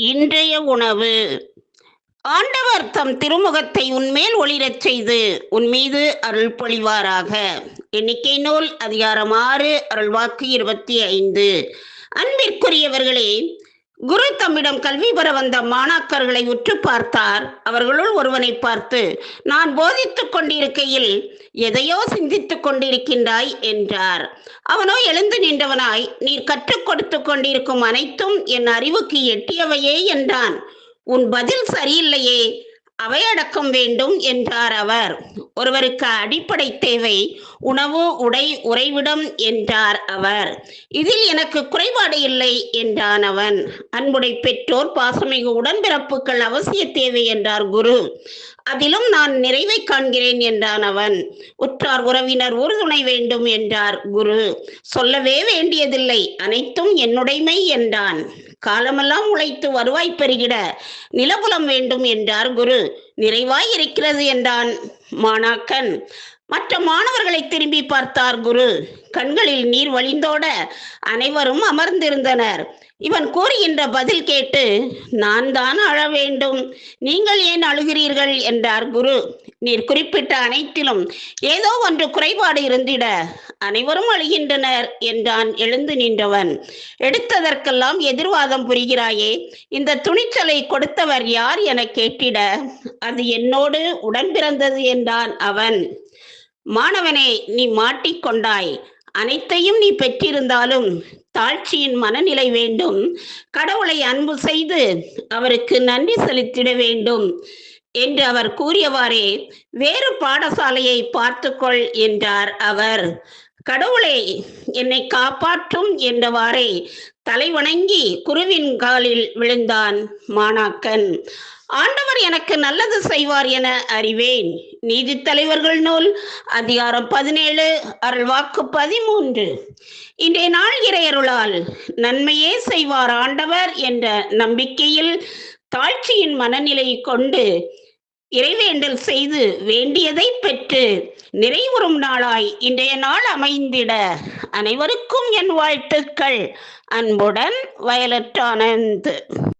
இன்றைய உணவு. ஆண்டவர் தம் திருமுகத்தை உன்மேல் ஒளிரச் செய்து உன் மீது அருள் பொழிவாராக. எண்ணிக்கை நூல் அதிகாரம் ஆறு அருள்வாக்கு இருபத்தி ஐந்து. அன்பிற்குரியவர்களே குரு தம்மிடம் கல்வி பெற வந்த மாணாக்கர்களை உற்று பார்த்தார். அவர்களுள் ஒருவனை பார்த்து நான் போதித்துக் கொண்டிருக்கையில் எதையோ சிந்தித்துக் கொண்டிருக்கின்றாய் என்றார். அவனோ எழுந்து நின்றவனாய் நீர் கற்றுக் கொடுத்து கொண்டிருக்கும் அனைத்தும் என் அறிவுக்கு எட்டியவையே என்றான். உன் பதில் சரியில்லையே அவையடக்கம் வேண்டும் என்றார் அவர். ஒருவருக்கு அடிப்படை தேவை உணவு உடை உறைவிடம் என்றார் அவர். இதில் எனக்கு குறைபாடு இல்லை என்றான் அவன். அன்புடை பெற்றோர் பாசமிகு உடன்பிறப்புகள் அவசிய தேவை என்றார் குரு. அதிலும் நான் நிறைவை காண்கிறேன் என்றான் அவன். உற்றார் உறவினர் உறுதுணை வேண்டும் என்றார் குரு. சொல்லவே வேண்டியதில்லை அனைத்தும் என்னுடைமை என்றான். காலமெல்லாம் உழைத்து வருவாய் பெருகிட நிலபுலம் வேண்டும் என்றார் குரு. நிறைவாய் இருக்கிறது என்றான் மாணாக்கன். மற்ற மாணவர்களை திரும்பி பார்த்தார் குரு. கண்களில் நீர் வழிந்தோட அனைவரும் அமர்ந்திருந்தனர். இவன் கூறுகின்ற பதில் கேட்டு நான் தான் அழ வேண்டும். நீங்கள் ஏன் அழுகிறீர்கள்? என்றார் குரு. நீர் குறிப்பிட்ட அனைத்திலும் ஏதோ ஒன்று குறைபாடு இருந்திட அனைவரும் அழுகின்றனர் என்றான் எழுந்து நின்றவன். எடுத்ததற்கெல்லாம் எதிர்வாதம் புரிகிறாயே இந்த துணிச்சலை கொடுத்தவர் யார் என கேட்டிட அது என்னோடு உடன் பிறந்தது என்றான் அவன். மாணவனே நீ மாட்டிக்கொண்டாய் அனைத்தையும் நீ பெற்றிருந்தாலும் தாழ்ச்சியின் மனநிலை வேண்டும். கடவுளை அன்பு செய்து அவருக்கு நன்றி செலுத்திட வேண்டும். என்று அவர் கூறியவாறே வேறு பாடசாலையை பார்த்துக்கொள் என்றார் அவர். கடவுளை என்னை காப்பாற்றும் என்றவாறே தலைவணங்கி குருவின் காலில் விழுந்தான் மாணாக்கன். ஆண்டவர் எனக்கு நல்லது செய்வார் என அறிவேன். நீதி தலைவர்கள் நூல் அதிகாரம் பதினேழு அருள்வாக்கு பதிமூன்று. இன்றைய நாள் இறையருளால் நன்மையே செய்வார் ஆண்டவர் என்ற நம்பிக்கையில் தாழ்ச்சியின் மனநிலை கொண்டு இறைவேண்டல் செய்து வேண்டியதை பெற்று நிறைவுறும் நாளாய் இன்றைய நாள் அமைந்திட அனைவருக்கும் என் வாழ்த்துக்கள். அன்புடன் வயலட் ஆனந்த்.